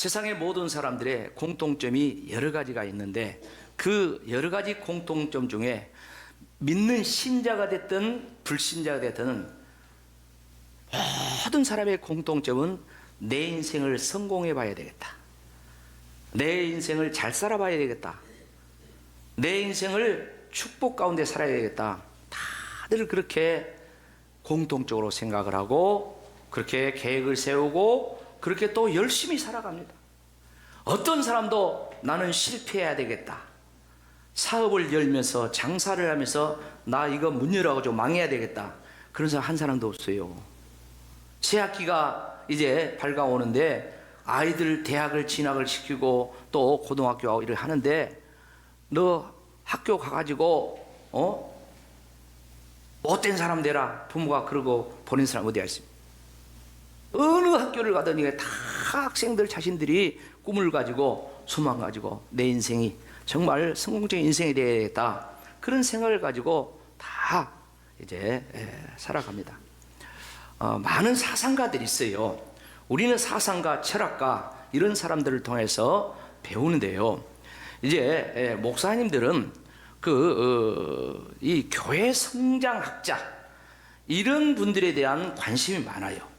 세상의 모든 사람들의 공통점이 여러 가지가 있는데 그 여러 가지 공통점 중에 믿는 신자가 됐든 불신자가 됐든 모든 사람의 공통점은 내 인생을 성공해 봐야 되겠다. 내 인생을 잘 살아봐야 되겠다. 내 인생을 축복 가운데 살아야 되겠다. 다들 그렇게 공통적으로 생각을 하고 그렇게 계획을 세우고 그렇게 또 열심히 살아갑니다. 어떤 사람도 나는 실패해야 되겠다. 사업을 열면서 장사를 하면서 나 이거 문 열어가지고 좀 망해야 되겠다. 그런 사람 한 사람도 없어요. 새 학기가 이제 밝아오는데 아이들 대학을 진학을 시키고 또 고등학교 일을 하는데 너 학교 가가지고 어 못된 사람 되라 부모가 그러고 보낸 사람 어디가 있습니까? 어느 학교를 가더니 다 학생들 자신들이 꿈을 가지고 소망 가지고 내 인생이 정말 성공적인 인생이 되겠다 그런 생각을 가지고 다 이제 에, 살아갑니다. 어, 많은 사상가들이 있어요. 우리는 사상가, 철학가 이런 사람들을 통해서 배우는데요. 이제 에, 목사님들은 그이 교회 성장학자 이런 분들에 대한 관심이 많아요.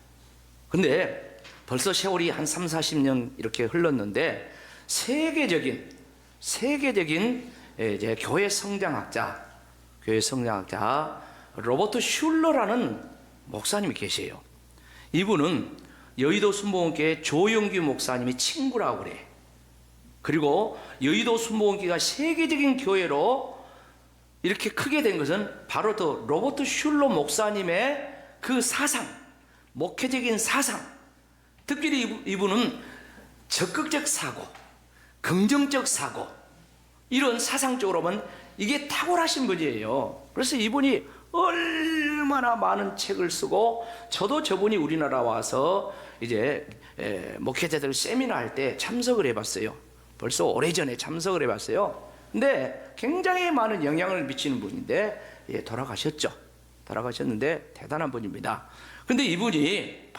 근데 벌써 세월이 한 3, 40년 이렇게 흘렀는데 세계적인 세계적인 예, 이제 교회 성장학자, 교회 성장학자 로버트 슐러라는 목사님이 계세요. 이분은 여의도 순복음교회 조영규 목사님이 친구라고 그래. 그리고 여의도 순복음교회가 세계적인 교회로 이렇게 크게 된 것은 바로 또 로버트 슐러 목사님의 그 사상, 목회적인 사상, 특별히 이분- 이분은 적극적 사고, 긍정적 사고, 이런 사상적으로 보면 이게 탁월하신 분이에요. 그래서 이분이 얼마나 많은 책을 쓰고 저도 저분이 우리나라 와서 이제 에, 목회자들 세미나 할 때 참석을 해봤어요. 벌써 오래전에 참석을 해봤어요. 근데 굉장히 많은 영향을 미치는 분인데 예, 돌아가셨죠. 돌아가셨는데 대단한 분입니다. 근데 이분이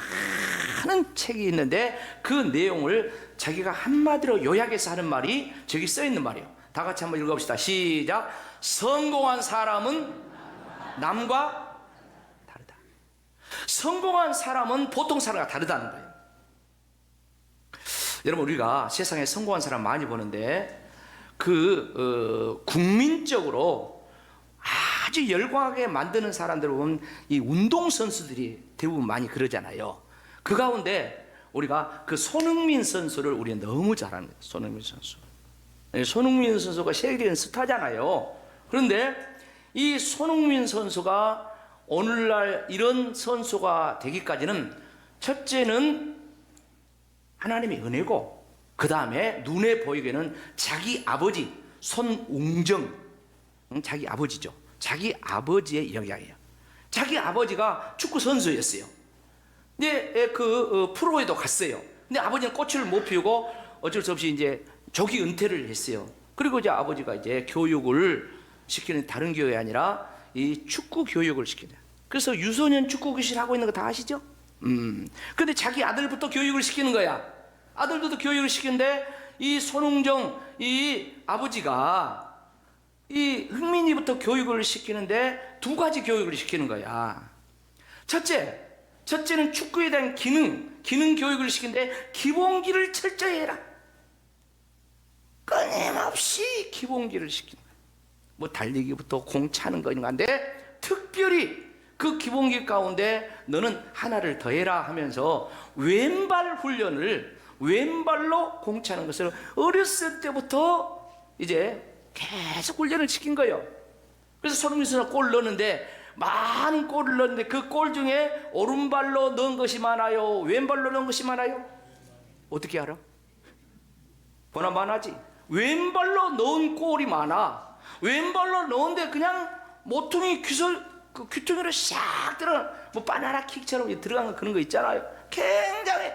많은 책이 있는데 그 내용을 자기가 한마디로 요약해서 하는 말이 저기 써 있는 말이에요. 다 같이 한번 읽어봅시다. 시작. 성공한 사람은 남과 다르다. 성공한 사람은 보통 사람과 다르다는 거예요. 여러분 우리가 세상에 성공한 사람 많이 보는데 그 어, 국민적으로 아주 열광하게 만드는 사람들 보면 이 운동 선수들이 대부분 많이 그러잖아요. 그 가운데 우리가 그 손흥민 선수를 우리는 너무 잘합니다. 손흥민 선수. 예, 손흥민 선수가 세계적인 스타잖아요. 그런데 이 손흥민 선수가 오늘날 이런 선수가 되기까지는 첫째는 하나님의 은혜고 그 다음에 눈에 보이게는 자기 아버지 손웅정 응, 자기 아버지죠. 자기 아버지의 영향이에요. 자기 아버지가 축구 선수였어요. 근데 그 어, 프로에도 갔어요. 근데 아버지는 꽃을 못 피우고 어쩔 수 없이 이제 조기 은퇴를 했어요. 그리고 이제 아버지가 이제 교육을 시키는 다른 교육이 아니라 이 축구 교육을 시키는. 그래서 유소년 축구 교실 하고 있는 거 다 아시죠? 음. 근데 자기 아들부터 교육을 시키는 거야. 아들도 교육을 시키는데 이 손흥정 이 아버지가 이 흥민이부터 교육을 시키는데 두 가지 교육을 시키는 거야. 첫째, 첫째는 축구에 대한 기능, 기능 교육을 시키는데 기본기를 철저히 해라. 끊임없이 기본기를 시키는 거야. 뭐 달리기부터 공 차는 거 이런 건데 특별히 그 기본기 가운데 너는 하나를 더해라 하면서 왼발 훈련을 왼발로 공 차는 것을 어렸을 때부터 이제 계속 훈련을 시킨 거예요. 그래서 손흥민 선수가 골 넣었는데 많은 골을 넣었는데 그 골 중에 오른발로 넣은 것이 많아요. 왼발로 넣은 것이 많아요. 어떻게 알아? 보나마나지. 왼발로 넣은 골이 많아. 왼발로 넣은데 그냥 모퉁이 귀설 그 귀퉁이로 샥 들어 뭐 바나나 킥처럼 들어간 거 그런 거 있잖아요. 굉장히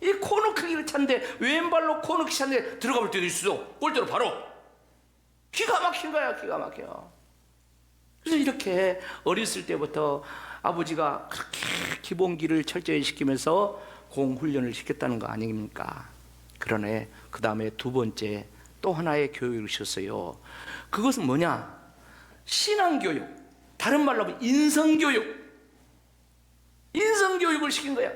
이 코너 크기를 찼는데 왼발로 코너 키 찼는데 들어가 볼 때도 있어. 골대로 바로. 기가 막힌 거야, 기가 막혀. 그래서 이렇게 어렸을 때부터 아버지가 그렇게 기본기를 철저히 시키면서 공 훈련을 시켰다는 거 아닙니까? 그러네. 그 다음에 두 번째 또 하나의 교육을 주셨어요. 그것은 뭐냐? 신앙교육. 다른 말로 하면 인성교육. 인성교육을 시킨 거야.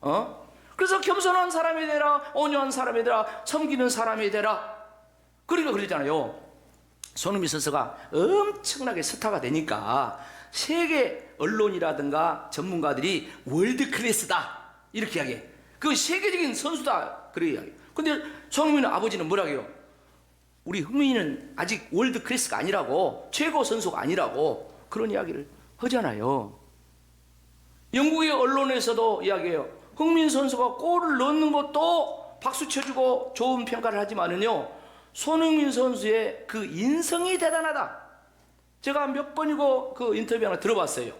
어? 그래서 겸손한 사람이 되라, 온유한 사람이 되라, 섬기는 사람이 되라. 그러니까 그러잖아요. 손흥민 선수가 엄청나게 스타가 되니까 세계 언론이라든가 전문가들이 월드 클래스다 이렇게 이야기해. 그 세계적인 선수다 그래 이야기. 근데 손흥민 아버지는 뭐라고 해요? 우리 흥민이는 아직 월드 클래스가 아니라고 최고 선수가 아니라고 그런 이야기를 하잖아요. 영국의 언론에서도 이야기해요. 흥민 선수가 골을 넣는 것도 박수 쳐주고 좋은 평가를 하지만은요. 손흥민 선수의 그 인성이 대단하다. 제가 몇 번이고 그 인터뷰 하나 들어봤어요.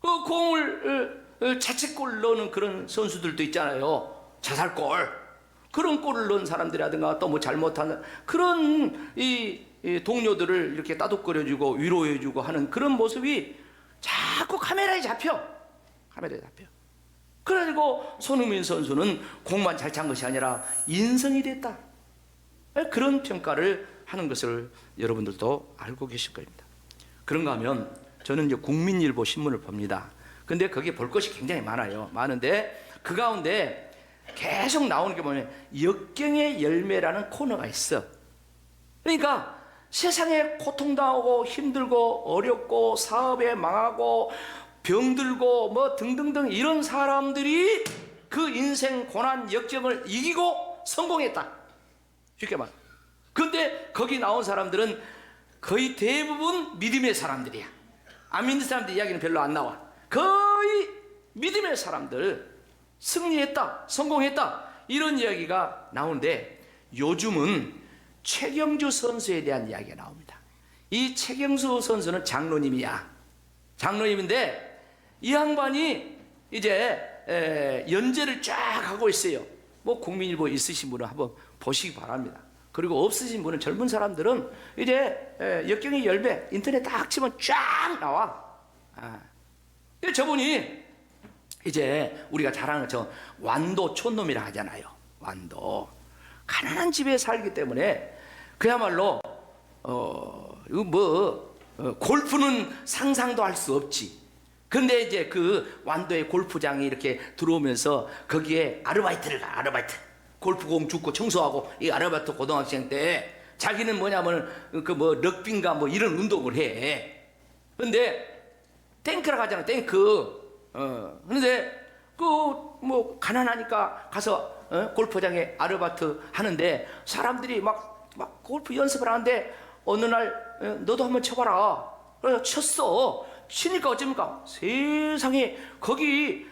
그 공을 어, 어, 자책골 넣는 그런 선수들도 있잖아요. 자살골. 그런 골을 넣은 사람들이라든가 또 뭐 잘못한 그런 이, 이 동료들을 이렇게 따독거려주고 위로해주고 하는 그런 모습이 자꾸 카메라에 잡혀. 카메라에 잡혀. 그래가지고 손흥민 선수는 공만 잘 찬 것이 아니라 인성이 됐다. 그런 평가를 하는 것을 여러분들도 알고 계실 겁니다. 그런가 하면 저는 이제 국민일보 신문을 봅니다. 근데 거기에 볼 것이 굉장히 많아요. 많은데 그 가운데 계속 나오는 게 뭐냐면 역경의 열매라는 코너가 있어. 그러니까 세상에 고통당하고 힘들고 어렵고 사업에 망하고 병들고 뭐 등등등 이런 사람들이 그 인생 고난 역경을 이기고 성공했다. 쉽게 말. 근데 거기 나온 사람들은 거의 대부분 믿음의 사람들이야. 안 믿는 사람들 이야기는 별로 안 나와. 거의 믿음의 사람들 승리했다, 성공했다 이런 이야기가 나오는데 요즘은 최경주 선수에 대한 이야기가 나옵니다. 이 최경수 선수는 장로님이야. 장로님인데 이 양반이 이제 에, 연재를 쫙 하고 있어요. 뭐 국민일보 있으신 분은 한번 보시기 바랍니다. 그리고 없으신 분은 젊은 사람들은 이제 에, 역경의 열배 인터넷 딱 치면 쫙 나와. 아. 근데 저분이 이제 우리가 잘 아는 저 완도 촌놈이라 하잖아요. 완도 가난한 집에 살기 때문에 그야말로 어 이거 뭐 어, 골프는 상상도 할 수 없지. 근데 이제 그 완도의 골프장이 이렇게 들어오면서 거기에 아르바이트를 가 아르바이트 골프공 줍고 청소하고 이 아르바이트 고등학생 때 자기는 뭐냐면 그 뭐 럭비인가 뭐 이런 운동을 해. 근데 탱크라 가잖아 탱크. 어 근데 그 뭐 가난하니까 가서 어? 골프장에 아르바이트 하는데 사람들이 막 막 골프 연습을 하는데 어느 날 어, 너도 한번 쳐봐라. 그래서 쳤어. 치니까 어쩝니까? 세상에 거기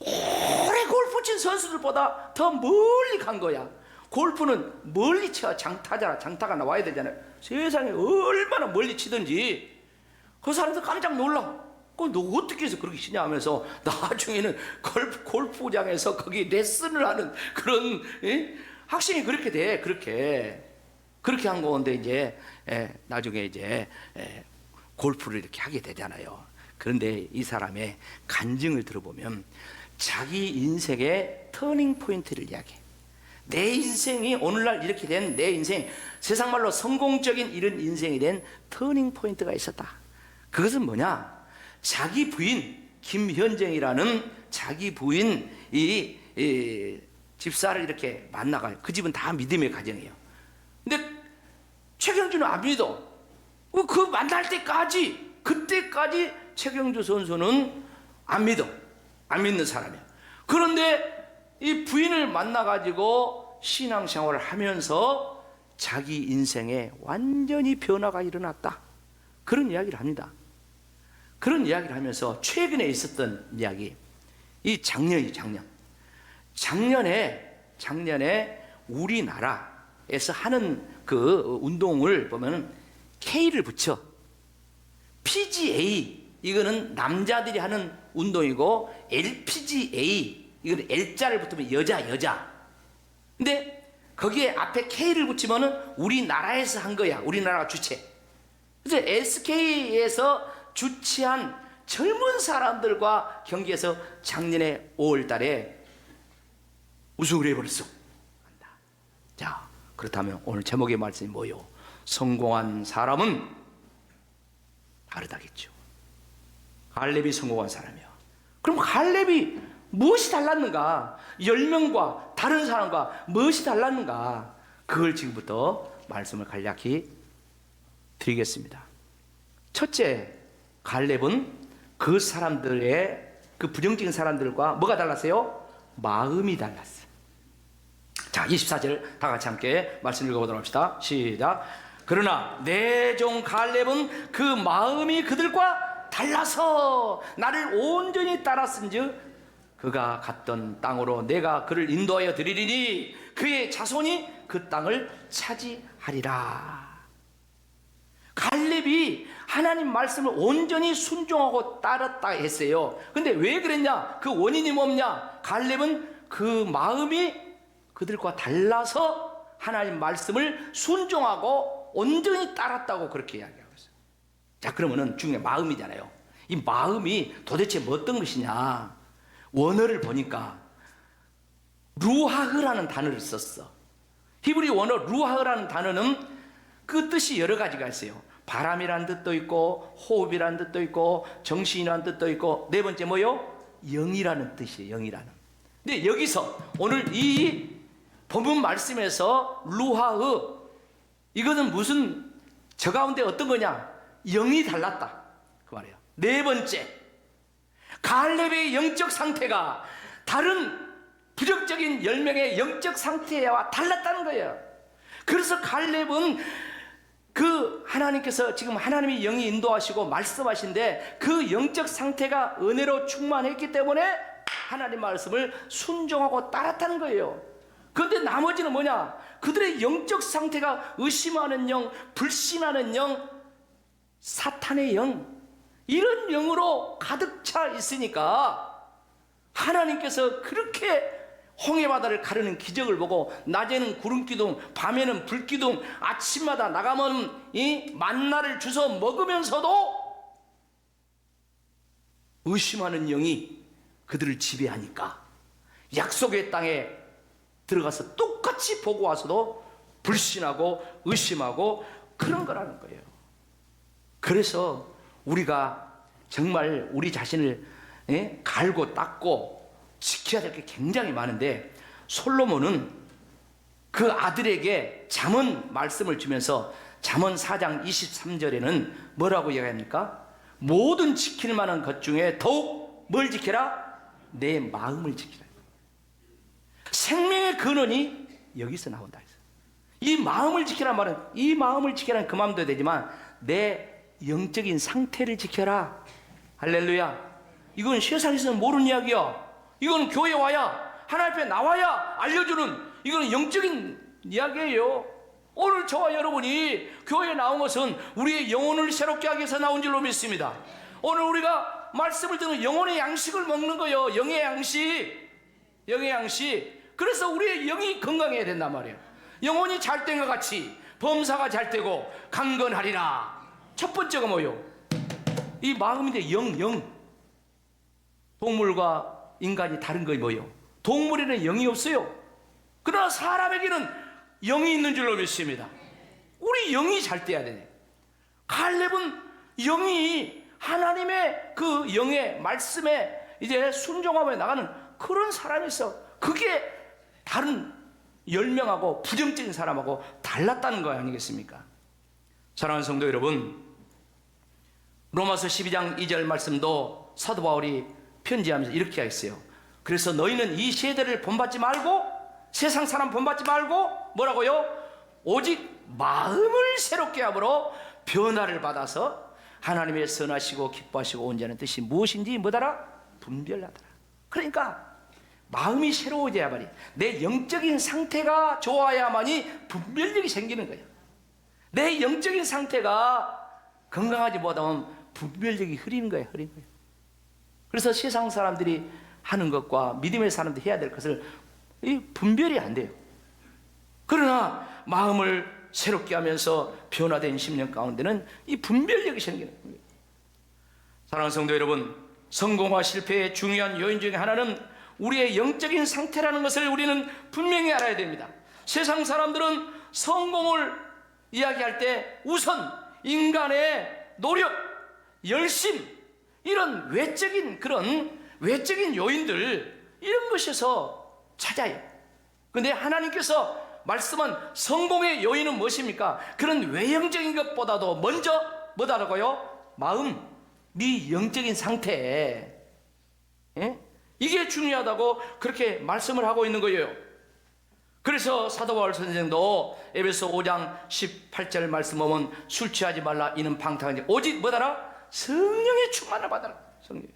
오래 골프 친 선수들보다 더 멀리 간 거야. 골프는 멀리 쳐 장타잖아. 장타가 나와야 되잖아요. 세상에 얼마나 멀리 치든지 그 사람들 깜짝 놀라. 그너 어떻게 해서 그렇게 치냐 하면서 나중에는 골프, 골프장에서 거기 레슨을 하는 그런 예? 학생이 그렇게 돼. 그렇게. 그렇게 한 건데 이제 예, 나중에 이제 예, 골프를 이렇게 하게 되잖아요. 그런데 이 사람의 간증을 들어보면 자기 인생의 터닝 포인트를 이야기해. 내 인생이 오늘날 이렇게 된 내 인생, 세상 말로 성공적인 이런 인생이 된 터닝 포인트가 있었다. 그것은 뭐냐? 자기 부인 김현정이라는 자기 부인 이, 이 집사를 이렇게 만나가요. 그 집은 다 믿음의 가정이에요. 근데 최경주는 안 믿어. 어, 그 만날 때까지 그때까지 최경주 선수는 안 믿어. 안 믿는 사람이야. 그런데 이 부인을 만나 가지고 신앙생활을 하면서 자기 인생에 완전히 변화가 일어났다. 그런 이야기를 합니다. 그런 이야기를 하면서 최근에 있었던 이야기. 이 작년이 작년. 작년에 작년에 우리나라에서 하는 그 운동을 보면은 K를 붙여. PGA 이거는 남자들이 하는 운동이고 LPGA 이거는 L자를 붙으면 여자 여자. 근데 거기에 앞에 K를 붙이면은 우리나라에서 한 거야. 우리나라가 주체. 그래서 SK에서 주최한 젊은 사람들과 경기에서 작년에 5월 달에 우승을 해버렸어. 자, 그렇다면 오늘 제목의 말씀이 뭐요? 성공한 사람은 다르다겠죠. 갈렙이 성공한 사람이야. 그럼 갈렙이 무엇이 달랐는가? 열 명과 다른 사람과 무엇이 달랐는가? 그걸 지금부터 말씀을 간략히 드리겠습니다. 첫째, 갈렙은 그 사람들의 그 부정적인 사람들과 뭐가 달랐어요? 마음이 달랐어요. 자, 24절 다 같이 함께 말씀 읽어보도록 합시다. 시작. 그러나 내 종 갈렙은 그 마음이 그들과 달라서 나를 온전히 따랐은즉 그가 갔던 땅으로 내가 그를 인도하여 드리리니 그의 자손이 그 땅을 차지하리라. 갈렙이 하나님 말씀을 온전히 순종하고 따랐다 했어요. 근데 왜 그랬냐? 그 원인이 뭐냐? 갈렙은 그 마음이 그들과 달라서 하나님 말씀을 순종하고 온전히 따랐다고 그렇게 이야기하고 있어요. 자, 그러면은 중요한 마음이잖아요. 이 마음이 도대체 뭐 어떤 것이냐? 원어를 보니까 루하흐라는 단어를 썼어. 히브리 원어 루하흐라는 단어는 그 뜻이 여러 가지가 있어요. 바람이란 뜻도 있고 호흡이란 뜻도 있고 정신이란 뜻도 있고 네 번째 뭐요? 영이라는 뜻이에요. 영이라는. 근데 여기서 오늘 이 본문 말씀에서 루하흐 이거는 무슨 저 가운데 어떤 거냐? 영이 달랐다. 그 말이에요. 네 번째 갈렙의 영적 상태가 다른 부정적인 열 명의 영적 상태와 달랐다는 거예요. 그래서 갈렙은 그 하나님께서 지금 하나님이 영이 인도하시고 말씀하신데 그 영적 상태가 은혜로 충만했기 때문에 하나님 말씀을 순종하고 따랐다는 거예요. 그런데 나머지는 뭐냐? 그들의 영적 상태가 의심하는 영, 불신하는 영, 사탄의 영, 이런 영으로 가득 차 있으니까 하나님께서 그렇게 홍해바다를 가르는 기적을 보고 낮에는 구름기둥, 밤에는 불기둥, 아침마다 나가면 이 만나를 주워 먹으면서도 의심하는 영이 그들을 지배하니까 약속의 땅에 들어가서 똑같이 보고 와서도 불신하고 의심하고 그런 거라는 거예요. 그래서 우리가 정말 우리 자신을 예? 갈고 닦고 지켜야 될 게 굉장히 많은데 솔로몬은 그 아들에게 잠언 말씀을 주면서 잠언 4장 23절에는 뭐라고 이야기합니까? 모든 지킬 만한 것 중에 더욱 뭘 지켜라? 내 마음을 지키라. 생명의 근원이 여기서 나온다. 이 마음을 지키라 말은 이 마음을 지키라는 그 마음도 되지만 내 영적인 상태를 지켜라. 할렐루야. 이건 세상에서는 모르는 이야기야. 이건 교회 와야 하나님 앞에 나와야 알려주는 이거는 영적인 이야기예요. 오늘 저와 여러분이 교회에 나온 것은 우리의 영혼을 새롭게 하기 위해서 나온 줄로 믿습니다. 오늘 우리가 말씀을 듣는 영혼의 양식을 먹는 거예요. 영의 양식. 영의 양식. 그래서 우리의 영이 건강해야 된단 말이에요. 영혼이 잘된 것 같이 범사가 잘 되고 강건하리라. 첫 번째가 뭐요? 이 마음인데 영, 영. 동물과 인간이 다른 거 뭐요? 동물에는 영이 없어요. 그러나 사람에게는 영이 있는 줄로 믿습니다. 우리 영이 잘 돼야 되네. 갈렙은 영이 하나님의 그 영의 말씀에 이제 순종하며 나가는 그런 사람이 있어. 그게 다른 열명하고 부정적인 사람하고 달랐다는 거 아니겠습니까? 사랑하는 성도 여러분, 로마서 12장 2절 말씀도 사도 바울이 편지하면서 이렇게 했어요. 그래서 너희는 이 세대를 본받지 말고 세상 사람 본받지 말고 뭐라고요? 오직 마음을 새롭게 함으로 변화를 받아서 하나님의 선하시고 기뻐하시고 온전한 뜻이 무엇인지 뭐더라? 분별하더라. 그러니까 마음이 새로워져야 말이 내 영적인 상태가 좋아야만이 분별력이 생기는 거예요. 내 영적인 상태가 건강하지 못하면 분별력이 흐리는 거예요. 흐리는 거예요. 그래서 세상 사람들이 하는 것과 믿음의 사람들이 해야 될 것을 이 분별이 안 돼요. 그러나 마음을 새롭게 하면서 변화된 10년 가운데는 이 분별력이 생기는 겁니다. 사랑하는 성도 여러분, 성공과 실패의 중요한 요인 중에 하나는 우리의 영적인 상태라는 것을 우리는 분명히 알아야 됩니다. 세상 사람들은 성공을 이야기할 때 우선 인간의 노력, 열심, 이런 외적인 그런 외적인 요인들 이런 것에서 찾아요. 근데 하나님께서 말씀은 성공의 요인은 무엇입니까? 그런 외형적인 것보다도 먼저 뭐다라고요? 마음, 네 영적인 상태. 예? 이게 중요하다고 그렇게 말씀을 하고 있는 거예요. 그래서 사도 바울 선생도 에베소 5장 18절 말씀 보면 술 취하지 말라 이는 방탕하지 오직 뭐다라? 성령의 충만을 받아라. 성령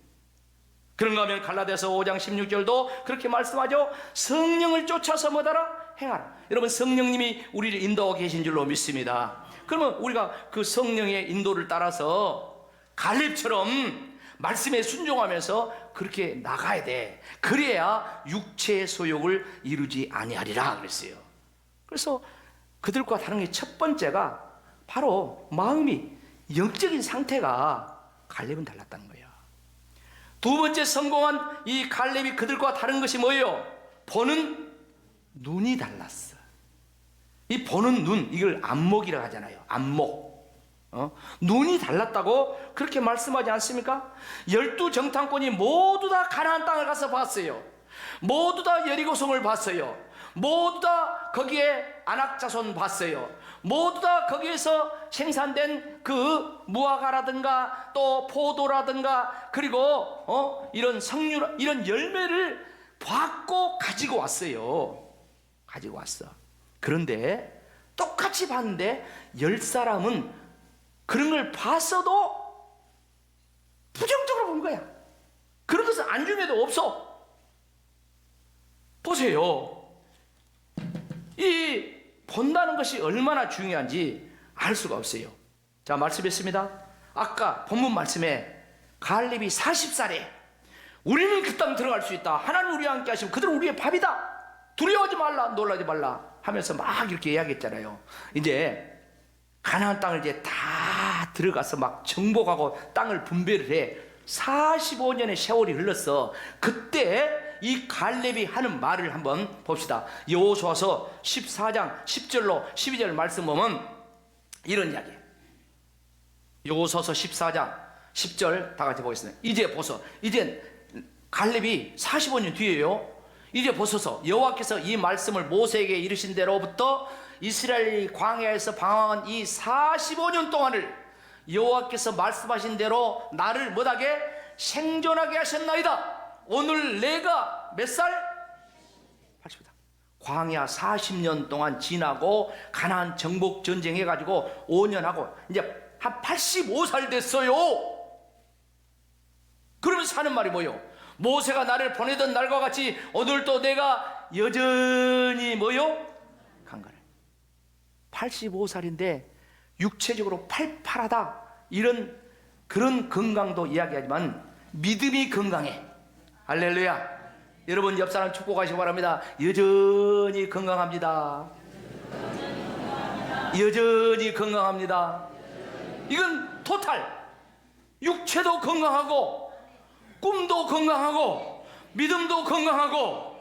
그런가 하면 갈라디아서 5장 16절도 그렇게 말씀하죠. 성령을 쫓아서 뭐다라? 행하라. 여러분 성령님이 우리를 인도하고 계신 줄로 믿습니다. 그러면 우리가 그 성령의 인도를 따라서 갈렙처럼 말씀에 순종하면서 그렇게 나가야 돼. 그래야 육체의 소욕을 이루지 아니하리라 그랬어요. 그래서 그들과 다른 게 첫 번째가 바로 마음이 영적인 상태가 갈렙은 달랐다는 거예요. 두 번째 성공한 이 갈렙이 그들과 다른 것이 뭐예요? 보는 눈이 달랐어. 이 보는 눈 이걸 안목이라고 하잖아요. 안목. 어? 눈이 달랐다고 그렇게 말씀하지 않습니까? 열두 정탐꾼이 모두 다 가나안 땅을 가서 봤어요. 모두 다 여리고성을 봤어요. 모두 다 거기에 안악자손 봤어요. 모두 다 거기에서 생산된 그 무화과라든가 또 포도라든가 그리고 어? 이런 석류 이런 열매를 봤고 가지고 왔어요. 가지고 왔어. 그런데 똑같이 봤는데 열 사람은 그런 걸 봤어도 부정적으로 본 거야. 그런 것은 안중에도 없어. 보세요. 이 본다는 것이 얼마나 중요한지 알 수가 없어요. 자, 말씀했습니다. 아까 본문 말씀에 갈렙이 40살에 우리는 그 땅 들어갈 수 있다. 하나님 우리와 함께 하시면 그들은 우리의 밥이다. 두려워하지 말라, 놀라지 말라 하면서 막 이렇게 이야기했잖아요. 이제 가나안 땅을 이제 다 들어가서 막 정복하고 땅을 분배를 해. 45년의 세월이 흘렀어. 그때 이 갈렙이 하는 말을 한번 봅시다. 여호수아서 14장 10절로 12절 말씀 보면 이런 이야기. 여호수아서 14장 10절 다 같이 보겠습니다. 이제 보소. 이제 갈렙이 45년 뒤에요. 이제 보소서 여호와께서 이 말씀을 모세에게 이르신 대로부터 이스라엘이 광야에서 방황한 이 45년 동안을 여호와께서 말씀하신 대로 나를 못하게 생존하게 하셨나이다. 오늘 내가 몇 살? 80이다. 광야 40년 동안 지나고 가나안 정복 전쟁 해가지고 5년 하고 이제 한 85살 됐어요. 그러면서 하는 말이 뭐요? 모세가 나를 보내던 날과 같이 오늘도 내가 여전히 뭐요? 강간을. 85살인데 육체적으로 팔팔하다 이런 그런 건강도 이야기하지만 믿음이 건강해. 할렐루야. 여러분 옆 사람 축복하시기 바랍니다. 여전히 건강합니다. 여전히 건강합니다. 이건 토탈. 육체도 건강하고 꿈도 건강하고 믿음도 건강하고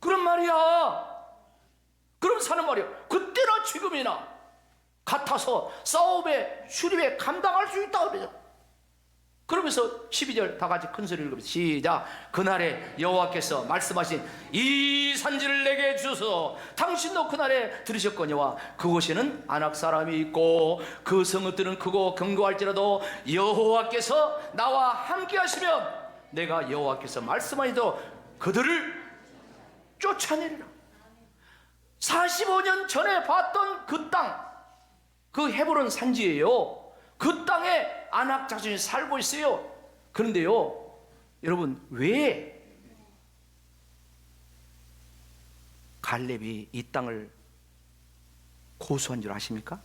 그런 말이야. 그럼 사는 말이야. 그때나 지금이나 같아서 싸움에 수립에 감당할 수 있다 그러죠. 그러면서 12절 다 같이 큰 소리를 읽으면서 시작. 그날에 여호와께서 말씀하신 이 산지를 내게 주소서. 당신도 그날에 들으셨거니와 그곳에는 안악 사람이 있고 그 성읍들은 크고 견고할지라도 여호와께서 나와 함께 하시면 내가 여호와께서 말씀하시도 그들을 쫓아내리라. 45년 전에 봤던 그 땅, 그 헤브론 산지예요. 그 땅에 안악 자손이 살고 있어요. 그런데요, 여러분 왜 갈렙이 이 땅을 고수한 줄 아십니까?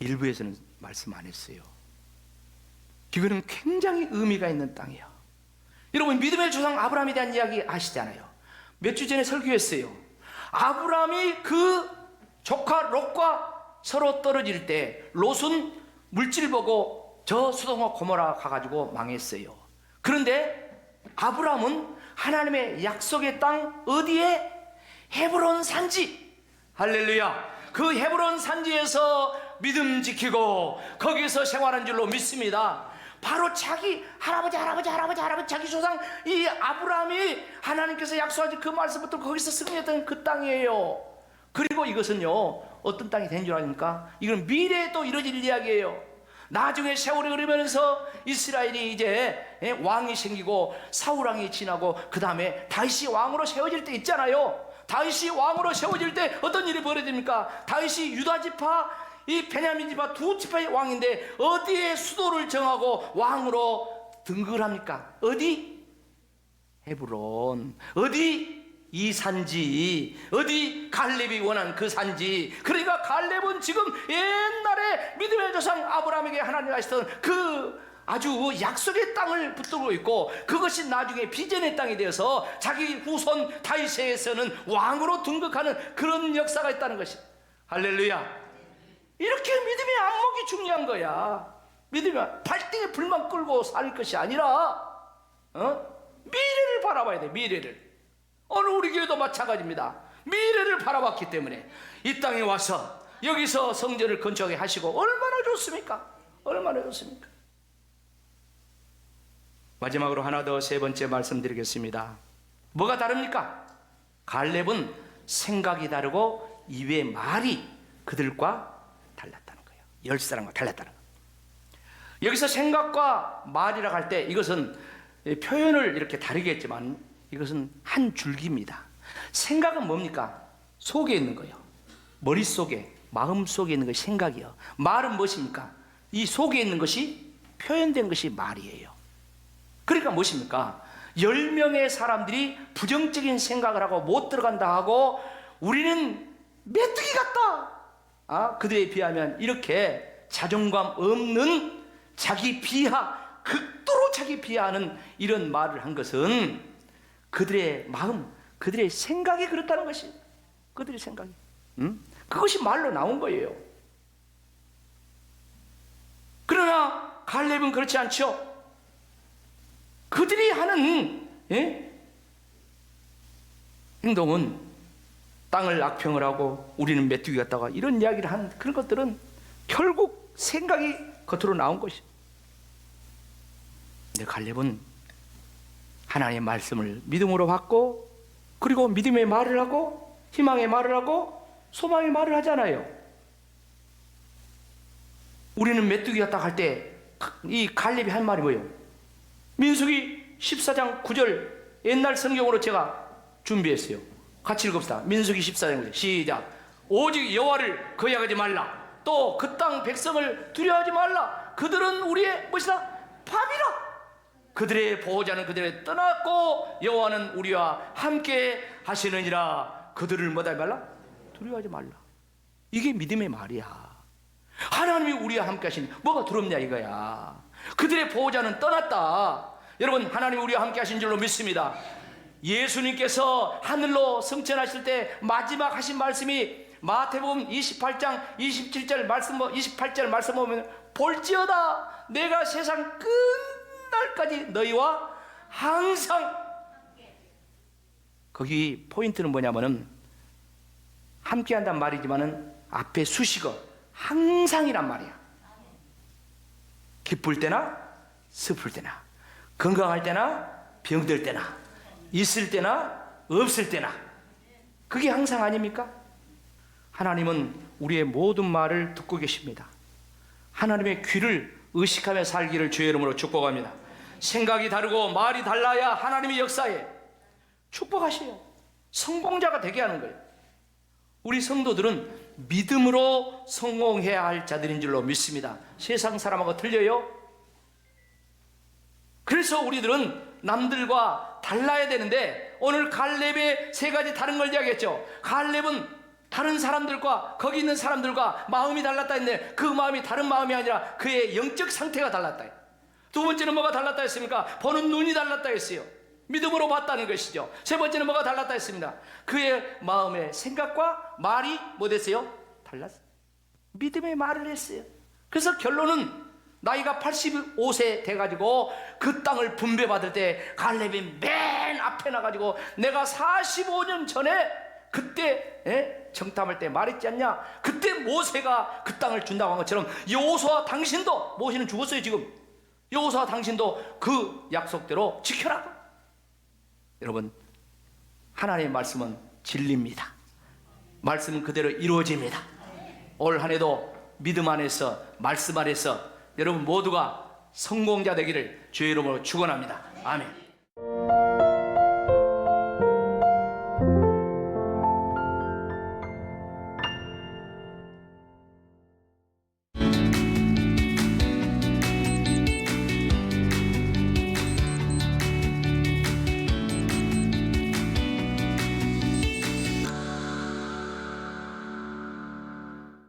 일부에서는 말씀 안 했어요. 이거는 굉장히 의미가 있는 땅이에요. 여러분 믿음의 조상 아브라함에 대한 이야기 아시잖아요. 몇 주 전에 설교했어요. 아브라함이 그 조카 롯과 서로 떨어질 때 롯은 물질 보고 저 수동과 고모라 가가지고 망했어요. 그런데 아브라함은 하나님의 약속의 땅 어디에? 헤브론 산지. 할렐루야. 그 헤브론 산지에서 믿음 지키고 거기서 생활한 줄로 믿습니다. 바로 자기 할아버지 할아버지 할아버지 할아버지 자기 조상 이 아브라함이 하나님께서 약속하신 그 말씀부터 거기서 승리했던 그 땅이에요. 그리고 이것은요 어떤 땅이 된줄 아닙니까? 이건 미래에 또 이루어질 이야기예요. 나중에 세월이 흐르면서 이스라엘이 이제 예, 왕이 생기고 사울 왕이 지나고 그 다음에 다윗이 왕으로 세워질 때 있잖아요. 다윗이 왕으로 세워질 때 어떤 일이 벌어집니까? 다윗이 유다 지파 이 베냐민 지파 두 지파의 왕인데 어디에 수도를 정하고 왕으로 등극을 합니까? 어디? 헤브론. 어디? 이 산지. 어디? 갈렙이 원한 그 산지. 그러니까 갈렙은 지금 옛날에 믿음의 조상 아브라함에게 하나님 하시던 그 아주 약속의 땅을 붙들고 있고 그것이 나중에 비전의 땅이 되어서 자기 후손 다윗에서는 왕으로 등극하는 그런 역사가 있다는 것이 할렐루야 이렇게 믿음의 안목이 중요한 거야 믿음이 발등에 불만 끌고 살 것이 아니라 어? 미래를 바라봐야 돼 미래를 오늘 우리 교회도 마찬가지입니다 미래를 바라봤기 때문에 이 땅에 와서 여기서 성전을 건축하게 하시고 얼마나 좋습니까 얼마나 좋습니까 마지막으로 하나 더 세 번째 말씀드리겠습니다. 뭐가 다릅니까? 갈렙은 생각이 다르고 입의 말이 그들과 달랐다는 거예요. 열 사람과 달랐다는 거예요. 여기서 생각과 말이라 할 때 이것은 표현을 이렇게 다르게 했지만 이것은 한 줄기입니다. 생각은 뭡니까? 속에 있는 거예요. 머릿속에, 마음속에 있는 것이 생각이요. 말은 무엇입니까? 이 속에 있는 것이 표현된 것이 말이에요. 그러니까 무엇입니까? 열 명의 사람들이 부정적인 생각을 하고 못 들어간다 하고 우리는 메뚜기 같다. 아, 그들에 비하면 이렇게 자존감 없는 자기 비하, 극도로 자기 비하하는 이런 말을 한 것은 그들의 마음, 그들의 생각이 그렇다는 것이 그들의 생각이. 음? 그것이 말로 나온 거예요. 그러나 갈렙은 그렇지 않죠. 그들이 하는 예? 행동은 땅을 악평을 하고 우리는 메뚜기 같다가 이런 이야기를 하는 그런 것들은 결국 생각이 겉으로 나온 것이. 근데 갈렙은 하나님의 말씀을 믿음으로 받고 그리고 믿음의 말을 하고 희망의 말을 하고 소망의 말을 하잖아요. 우리는 메뚜기 같다 할 때 이 갈렙이 한 말이 뭐예요? 민수기 14장 9절 옛날 성경으로 제가 준비했어요. 같이 읽읍시다. 민수기 14장 9절 시작. 오직 여호와를 거역하지 말라. 또 그 땅 백성을 두려워하지 말라. 그들은 우리의 무엇이다? 밥이라. 그들의 보호자는 그들을 떠났고 여호와는 우리와 함께 하시느니라. 그들을 뭐다 말라? 두려워하지 말라. 이게 믿음의 말이야. 하나님이 우리와 함께 하시니 뭐가 두렵냐 이거야. 그들의 보호자는 떠났다. 여러분 하나님 우리와 함께 하신 줄로 믿습니다. 예수님께서 하늘로 승천하실 때 마지막 하신 말씀이 마태복음 28장 27절 말씀 28절 말씀 보면 볼지어다 내가 세상 끝 날까지 너희와 항상 거기 포인트는 뭐냐면은 함께 한단 말이지만은 앞에 수식어 항상이란 말이야. 기쁠 때나 슬플 때나 건강할 때나 병들 때나 있을 때나 없을 때나 그게 항상 아닙니까? 하나님은 우리의 모든 말을 듣고 계십니다. 하나님의 귀를 의식하며 살기를 주의 이름으로 축복합니다. 생각이 다르고 말이 달라야 하나님의 역사에 축복하셔요. 성공자가 되게 하는 거예요. 우리 성도들은 믿음으로 성공해야 할 자들인 줄로 믿습니다. 세상 사람하고 틀려요? 그래서 우리들은 남들과 달라야 되는데 오늘 갈렙의 세 가지 다른 걸 이야기했죠. 갈렙은 다른 사람들과 거기 있는 사람들과 마음이 달랐다 했는데 그 마음이 다른 마음이 아니라 그의 영적 상태가 달랐다. 두 번째는 뭐가 달랐다 했습니까? 보는 눈이 달랐다 했어요. 믿음으로 봤다는 것이죠. 세 번째는 뭐가 달랐다 했습니다. 그의 마음의 생각과 말이 뭐 됐어요? 달랐어요. 믿음의 말을 했어요. 그래서 결론은 나이가 85세 돼가지고 그 땅을 분배받을 때 갈렙이 맨 앞에 나가지고 내가 45년 전에 그때 예? 정탐할 때 말했지 않냐? 그때 모세가 그 땅을 준다고 한 것처럼 여호수아 당신도 모세는 죽었어요 지금 여호수아 당신도 그 약속대로 지켜라 여러분 하나님의 말씀은 진리입니다. 말씀은 그대로 이루어집니다. 올 한 해도 믿음 안에서 말씀 안에서 여러분 모두가 성공자 되기를 주의 이름으로 축원합니다. 아멘